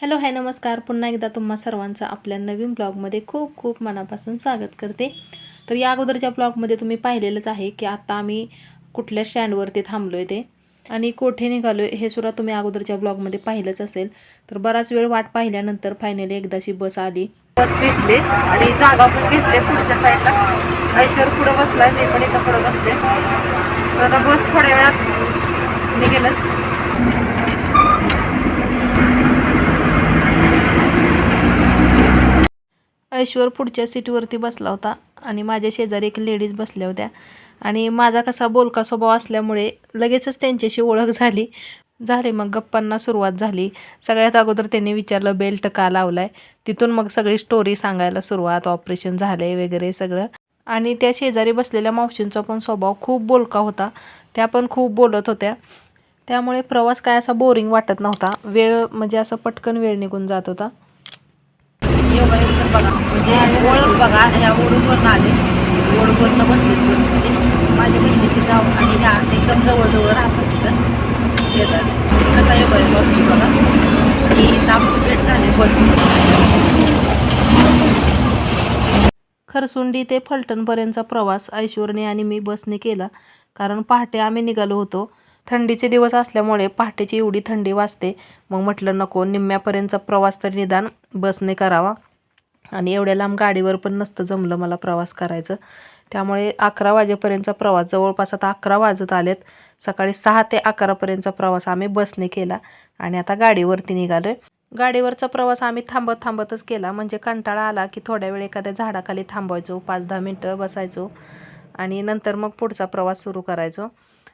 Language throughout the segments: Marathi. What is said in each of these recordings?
हॅलो हाय नमस्कार. पुन्हा एकदा तुम्हा सर्वांचं आपल्या नवीन ब्लॉगमध्ये खूप खूप मनापासून स्वागत करते. तर या अगोदरच्या ब्लॉगमध्ये तुम्ही पाहिलेलंच आहे की आत्ता आम्ही कुठल्या स्टँडवरती थांबलो आहे ते. आणि कोठे निघालो आहे हे सुद्धा तुम्ही अगोदरच्या ब्लॉगमध्ये पाहिलंच असेल. तर बराच वेळ वाट पाहिल्यानंतर फायनली एकदाची बस आली. बस भेटली आणि जागा पण भेटले पुढच्या साईडला ऐश्वर पुढं बसलाय मी पण इथं पुढं बसले. तर आता बस थोड्या वेळात निघेलच. ऐश्वर पुढच्या सीटवरती बसला होता आणि माझ्या शेजारी एक लेडीज बसल्या होत्या. आणि माझा कसा बोलका स्वभाव असल्यामुळे लगेचच त्यांच्याशी ओळख झाली. झाले मग गप्पांना सुरुवात झाली. सगळ्यात अगोदर त्यांनी विचारलं बेल्ट का लावलाय? तिथून मग सगळी स्टोरी सांगायला सुरुवात ऑपरेशन झालंय वगैरे सगळं. आणि त्या शेजारी बसलेल्या मावशींचा पण स्वभाव खूप बोलका होता. त्या पण खूप बोलत होत्या. त्यामुळे प्रवास काय असा बोरिंग वाटत नव्हता. वेळ म्हणजे असं पटकन वेळ निघून जात होता. बघा म्हणजे ओळख बघा ह्या ओळखवरनं आले. ओळखवरनं बसले म्हणजे माझ्या बहिणीची जाऊ आणि ह्या एकदम जवळजवळ राहतात तिथं. शेजारी. कसा योग आहे असतो बघा. आणि इथं भेट झाली बस खरसुंडी ते फलटणपर्यंतचा प्रवास ऐश्वर्याने आणि मी बसने केला. कारण पहाटे आम्ही निघालो होतो. थंडीचे दिवस असल्यामुळे पहाटेची एवढी थंडी वाजते. मग म्हटलं नको निम्म्यापर्यंतचा प्रवास तर निदान बसने करावा. आणि एवढ्या लांब गाडीवर पण नसतं जमलं मला प्रवास करायचं. त्यामुळे अकरा वाजेपर्यंतचा प्रवास जवळपास आता अकरा वाजत आलेत. सकाळी सहा ते अकरापर्यंतचा प्रवास आम्ही बसने केला आणि आता गाडीवरती निघालो आहे गाडीवरचा प्रवास आम्ही थांबत थांबतच केला. म्हणजे कंटाळा आला की थोड्या वेळ एखाद्या झाडाखाली थांबायचो पाच दहा मिनटं बसायचो आणि नंतर मग पुढचा प्रवास सुरू करायचो.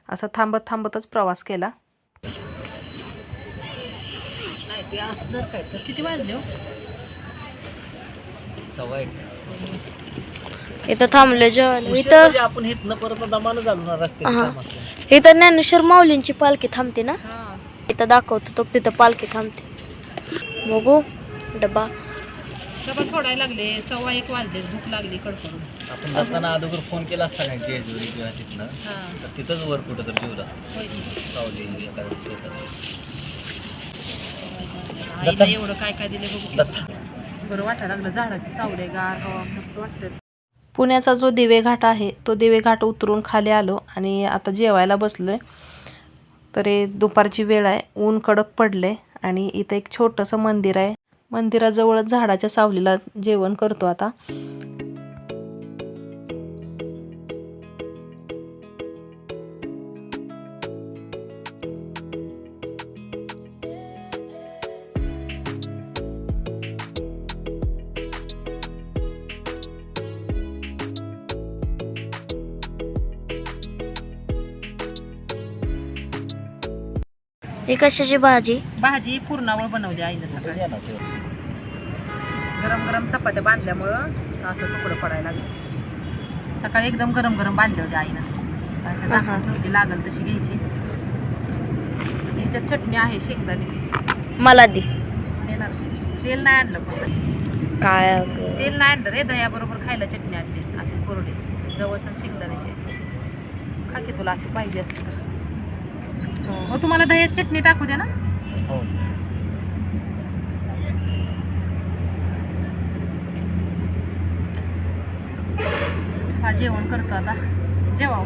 असं थांबत थांबतच प्रवास केला. किती वाजले हो? सव्वा एक इथं थांबलो जेवायला. उशीर इथं म्हणजे आपण हिथनं परत दमानं झालो ना रस्त्यात हा. काम असलं. इथं ज्ञानेश्वर माऊलींची पालखी थांबते ना? हा. इथं दाखवतो तो तिथं पालखी थांबते. बघू डबा. डबा सोडायला लागले सव्वा एक वाजले भूक लागली कडकडून. आपण जाताना अगोदर फोन केला असता का जेजुरी किंवा तिथनं? हा. तर तिथंच वर कुठं तर जेवलं असतं. होय की. सावली एखाद्या शेतात आईला एवढं काय काय दिले बघू दत्ता. बरं वाटायला लागलं. झाडाची सावले गार हवा मस्त वाटतं पुण्याचा जो दिवे घाट आहे तो दिवे घाट उतरून खाली आलो आणि आता जेवायला बसलोय. तर हे दुपारची वेळ आहे. ऊन कडक पडले आणि इथं एक छोटंसं मंदिर आहे. मंदिराजवळच झाडाच्या सावलीला जेवण करतो आता. ही कशाची भाजी? भाजी पूर्णावळ बनवली आईनं सकाळी. गरम गरम चपात्या बांधल्यामुळं असं तुकडं पडायला लागलं. सकाळी एकदम गरम गरम बांधले होते आईनं. झाकून ठेवली लागल तशी घ्यायची. ह्याच्यात चटणी आहे शेंगदाण्याची. मला दे. देणार तेल नाही आणलं पण. काय तेल नाही आणलं रे दह्याबरोबर खायला चटणी आणली. अशी कोरडी जवस आणि शेंगदाण्याची. खा की तुला अशी पाहिजे असते तर. हो. तुम्हाला दह्यात चटणी टाकू दे ना. हो. हा जेवण करतो आता. जेवा.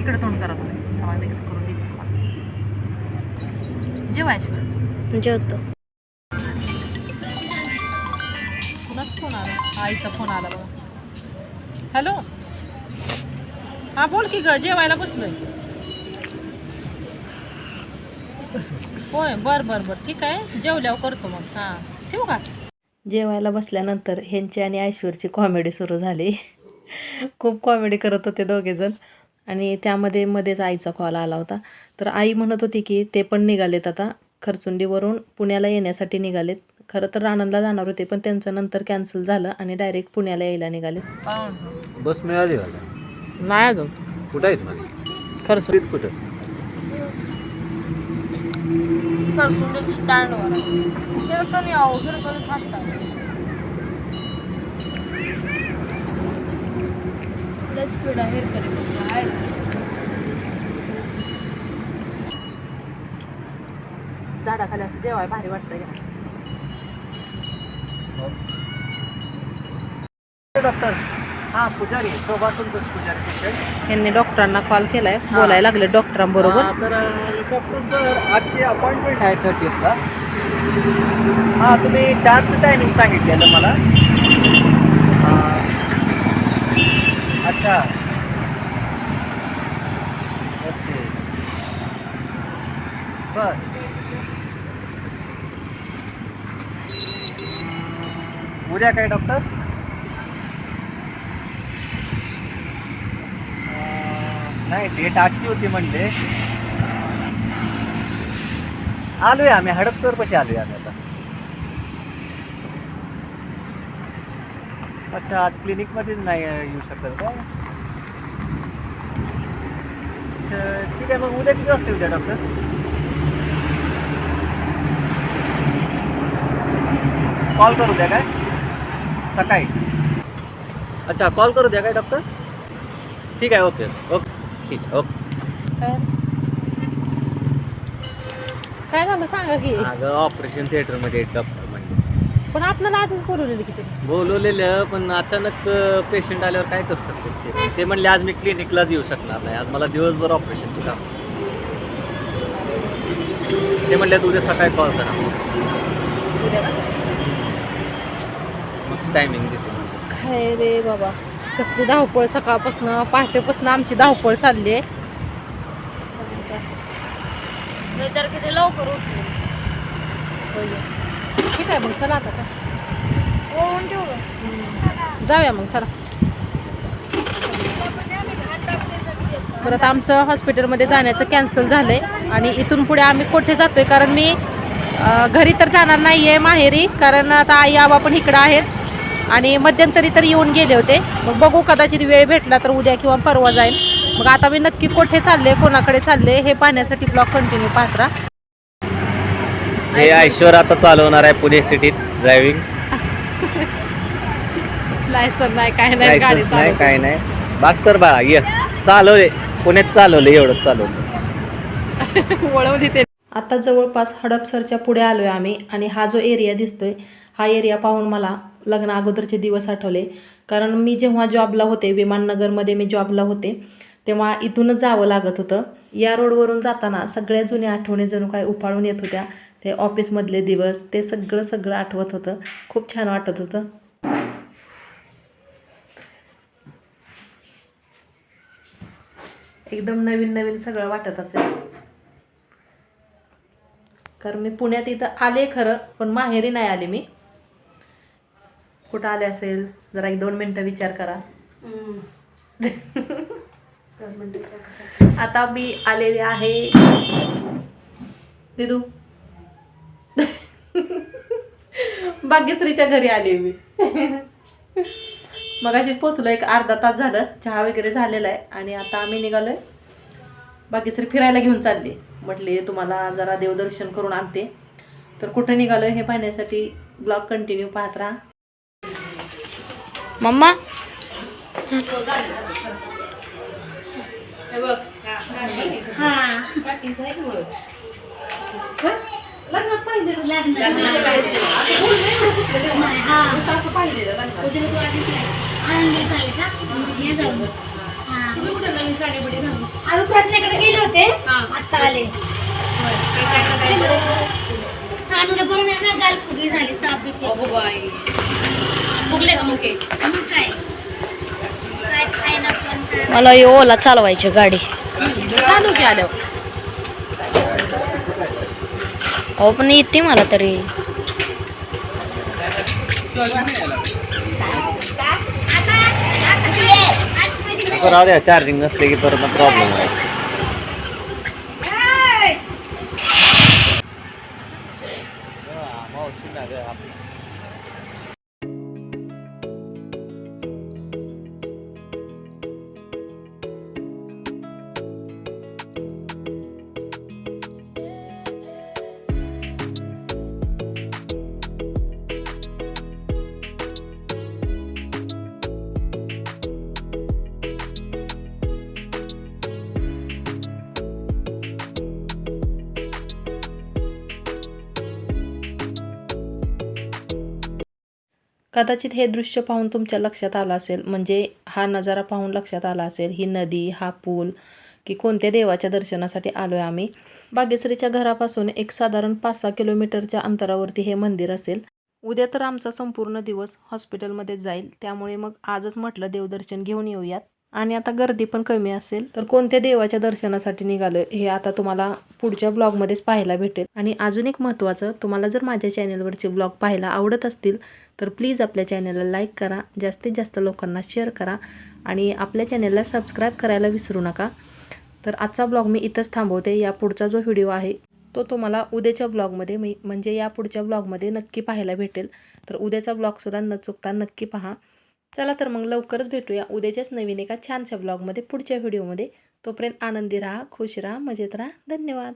इकडे तोंड करा तुम्ही. तेव्हा मिक्स करून देते तुम्हाला. जेवायशिवाय जेवतो. कुणाच फोन आला? आईचा फोन आला बघा. हॅलो? हा बोल की ग जेवायला बसलोय. होय बर बर बर. ठीक आहे. जेवल्यावर करतो मग. हां. ठेवू का? जेवायला बसल्यानंतर ह्यांची आणि ऐश्वरची कॉमेडी सुरू झाली. खूप कॉमेडी करत होते दोघेजण आणि त्यामध्ये मध्येच आईचा कॉल आला होता. तर आई म्हणत होती की ते पण निघालेत आता. खरचुंडीवरून पुण्याला येण्यासाठी निघालेत. खरं तर राणंदला जाणार होते पण त्यांचं नंतर कॅन्सल झालं आणि डायरेक्ट पुण्याला यायला निघाले. बस मिळाली मला. नाही अजून. कुठं आहेत माझी खरचुंडी कुठं? स्टँडवर हिरकणी आहो. हिरकणी फास्ट स्पीड आहे हिरकणी झाडाखाली असं जेवाय भारी वाटतं का डॉक्टर हां पुजारी शोभा संतोष पुजारी पेशंट यांनी डॉक्टरांना कॉल केलाय. बोलायला लागले डॉक्टरांबरोबर. तर डॉक्टर सर आजची अपॉइंटमेंट आहे थर्टीतला हां तुम्ही चारचं टायमिंग सांगितलेलं मला. हां. अच्छा. ओके. बर. उद्या काय डॉक्टर नाही डेट आजची होती म्हणले. आलोय आम्ही हडपसर पशी आलोय आम्ही आता. अच्छा आज क्लिनिकमध्येच नाही येऊ शकत का? तर ठीक आहे मग उद्या किती वाजता उद्या डॉक्टर कॉल करू द्या काय? सकाळी. अच्छा कॉल करू द्या काय डॉक्टर ठीक आहे ओके ओके ठीक ओके काय झालं सांगा की अगं ऑपरेशन थिएटरमध्ये डॉक्टर म्हणजे पण आपल्याला आजच बोलवलेलं किती बोलवलेलं पण अचानक पेशंट आल्यावर काय करू शकते ते? ते म्हणले आज मी क्लिनिकलाच येऊ शकणार नाही. आज मला दिवसभर ऑपरेशनचं काम. ते म्हणले उद्या सकाळी कॉल करा. मग टायमिंग देते म्हणले. काय रे बाबा. कसली धावपळ सकाळपासून पहाटेपासून आमची धावपळ चालली आहे. मी तर किती लवकर उठले. ठीक आहे मग चला आता काय. ओळून ठेवू का? जाऊया मग चला. परत आमचं हॉस्पिटलमध्ये जाण्याचं कॅन्सल झालंय आणि इथून पुढे आम्ही कुठे जातोय? कारण मी घरी तर जाणार नाही आहे माहेरी कारण आता आई आबा पण इकडं आहेत. आणि मध्यंतरी तर येऊन गेले होते. मग बघू कदाचित वेळ भेटला तर उद्या किंवा परवा जाईल. मग आता मी नक्की कुठे चालले कोणाकडे चालले हे पाहण्यासाठी ब्लॉग कंटिन्यू पाहत राहा. हे ऐश्वर आता चालवणार आहे पुणे सिटीत ड्रायव्हिंग लायसन नाही काय नाही गाडी नाही. काय नाही. भास्कर बाळा ये. चालवले. पुण्यात चालवलं एवढं चालवलं. वळवली ते. आता जवळपास हडपसरच्या पुढे आलोय आम्ही आणि हा जो एरिया दिसतोय हा एरिया पाहून मला लग्न अगोदरचे दिवस आठवले. कारण मी जेव्हा जॉबला होते विमाननगरमध्ये मी जॉबला होते तेव्हा इथूनच जावं लागत होतं. या रोडवरून जाताना सगळ्या जुन्या आठवणी जणू काय उफाळून येत होत्या. ते ऑफिसमधले दिवस ते सगळं सगळं आठवत होतं. खूप छान वाटत होतं. एकदम नवीन नवीन सगळं वाटत असेल. कारण मी पुण्यात इथं आले खरं पण माहेरी नाही आले मी. कुठं आले असेल जरा एक दोन मिनटं विचार करा. आता मी आलेले आहे. दिदू. भाग्यश्रीच्या घरी आले मी. मगाशी पोचलो एक अर्धा तास झालं. चहा वगैरे झालेला आहे आणि आता आम्ही निघालोय. बाकीसरी फिरायला घेऊन चालली. म्हटले तुम्हाला जरा देवदर्शन करून आणते. तर कुठं निघालोय हे पाहण्यासाठी ब्लॉग कंटिन्यू पाहत राहा. मम्मा? प्रज्ञाकडे गेले होते. आता आले. सानूला बरं नाही ना गाल फुगी झाली ताप पण काय मला हे ओला चालवायची गाडी चालू की आल्यावर अहो पण येते मला तरी चार्जिंग नसले की परत प्रॉब्लेम आहे कदाचित हे दृश्य पाहून तुमच्या लक्षात आलं असेल. म्हणजे हा नजारा पाहून लक्षात आला असेल. ही नदी हा पूल की कोणत्या देवाच्या दर्शनासाठी आलो आहे आम्ही. बागेश्रीच्या घरापासून एक साधारण पाच सहा किलोमीटरच्या अंतरावरती हे मंदिर असेल. उद्या तर आमचा संपूर्ण दिवस हॉस्पिटलमध्ये जाईल. त्यामुळे मग आजच म्हटलं देवदर्शन घेऊन येऊयात. आणि आता गर्दी पण कमी असेल. तर कोणत्या देवाच्या दर्शनासाठी निघालो हे आता तुम्हाला पुढच्या ब्लॉगमध्येच पाहायला भेटेल. आणि अजून एक महत्त्वाचं तुम्हाला जर माझ्या चॅनलवरचे ब्लॉग पाहायला आवडत असतील तर प्लीज आपल्या चॅनलला लाईक करा जास्तीत जास्त लोकांना शेअर करा आणि आपल्या चॅनलला सबस्क्राईब करायला विसरू नका. तर आजचा ब्लॉग मी इथंच थांबवते. या पुढचा जो व्हिडिओ आहे तो तुम्हाला उद्याच्या ब्लॉगमध्ये मी म्हणजे या पुढच्या ब्लॉगमध्ये नक्की पाहायला भेटेल. तर उद्याचा ब्लॉगसुद्धा न चुकता नक्की पहा. चला तर मग लवकरच भेटूया उद्याच्याच नवीन एका छानशा ब्लॉगमध्ये पुढच्या व्हिडिओमध्ये तोपर्यंत आनंदी राहा खुश राहा मजेत राहा. धन्यवाद.